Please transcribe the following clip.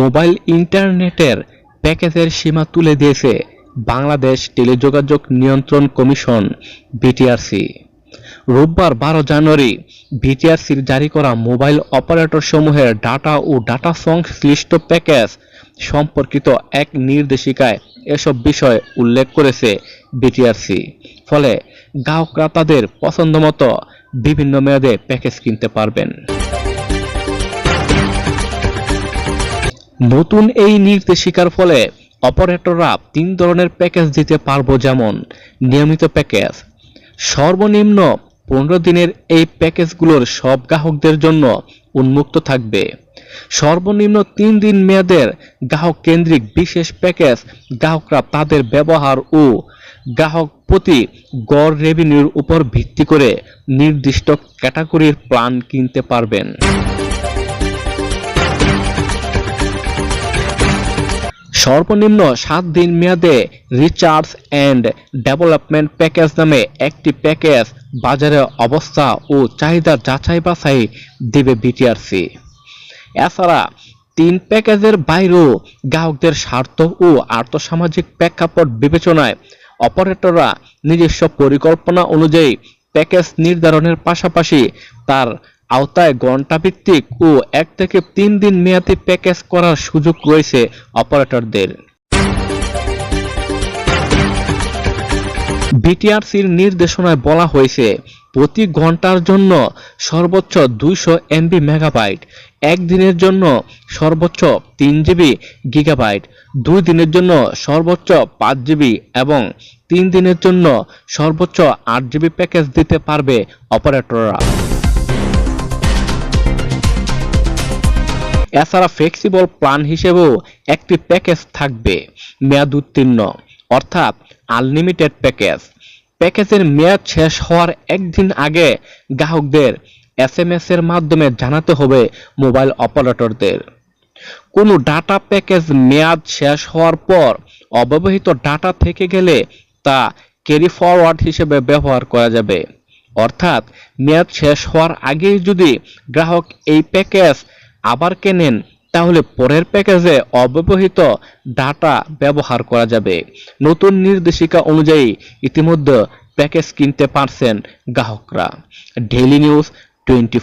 Mobile ইন্টারনেটের প্যাকেজের সীমা তুলে দিয়েছে বাংলাদেশ টেলিযোগাযোগ নিয়ন্ত্রণ কমিশন, বিটিআরসি। রোববার বারো জানুয়ারি বিটিআরসির জারি করা মোবাইল অপারেটর সমূহের ডাটা ও ডাটা সংশ্লিষ্ট প্যাকেজ সম্পর্কিত এক নির্দেশিকায় এসব বিষয় উল্লেখ করেছে বিটিআরসি। ফলে গ্রাহকরা তাদের পছন্দমতো বিভিন্ন মেয়াদে প্যাকেজ কিনতে পারবেন। নতুন এই নির্দেশিকার ফলে অপারেটররা তিন ধরনের প্যাকেজ দিতে পারব যেমন নিয়মিত প্যাকেজ। সর্বনিম্ন পনেরো দিনের এই প্যাকেজগুলোর সব গ্রাহকদের জন্য উন্মুক্ত থাকবে। সর্বনিম্ন তিন দিন মেয়াদের গ্রাহক কেন্দ্রিক বিশেষ প্যাকেজ গ্রাহকরা তাদের ব্যবহার ও গ্রাহক প্রতি গড় রেভিনিউর উপর ভিত্তি করে নির্দিষ্ট ক্যাটাগরির প্ল্যান কিনতে পারবেন। সর্বনিম্ন সাত দিন মেয়াদে রিচার্জ অ্যান্ড ডেভেলপমেন্ট প্যাকেজ নামে একটি প্যাকেজ বাজারে অবস্থা ও চাহিদা যাচাই বাছাই দেবে বিটিআরসি। এছাড়া তিন প্যাকেজের বাইরেও গ্রাহকদের স্বার্থ ও আর্থসামাজিক প্রেক্ষাপট বিবেচনায় অপারেটররা নিজস্ব পরিকল্পনা অনুযায়ী প্যাকেজ নির্ধারণের পাশাপাশি তার আওতায় ঘণ্টাভিত্তিক ও এক থেকে তিন দিন মেয়াদী প্যাকেজ করার সুযোগ রয়েছে অপারেটরদের। বিটিআরসির নির্দেশনায় বলা হয়েছে, প্রতি ঘণ্টার জন্য সর্বোচ্চ দুইশো এমবি মেগাবাইট একদিনের জন্য সর্বোচ্চ তিন জিবি গিগাবাইট, দুই দিনের জন্য সর্বোচ্চ পাঁচ জিবি এবং তিন দিনের জন্য সর্বোচ্চ আট জিবি প্যাকেজ দিতে পারবে অপারেটররা। এছাড়া ফ্লেক্সিবল প্ল্যান হিসেবেও একটি প্যাকেজ থাকবে, মেয়াদ উত্তীর্ণ, অর্থাৎ আনলিমিটেড প্যাকেজ প্যাকেজের মেয়াদ শেষ হওয়ার একদিন আগে গ্রাহকদের এসএমএস এর মাধ্যমে জানাতে হবে মোবাইল অপারেটরদের কোনো ডাটা প্যাকেজ মেয়াদ শেষ হওয়ার পর অব্যবহৃত ডাটা থেকে গেলে তা ক্যারি ফরওয়ার্ড হিসেবে ব্যবহার করা যাবে। অর্থাৎ মেয়াদ শেষ হওয়ার আগেই যদি গ্রাহক এই প্যাকেজ আবার কেনেন, তাহলে পরের প্যাকেজে অব্যবহৃত ডাটা ব্যবহার করা যাবে। নতুন নির্দেশিকা অনুযায়ী ইতিমধ্যে প্যাকেজ কিনতে পারছেন গ্রাহকরা। Daily news twenty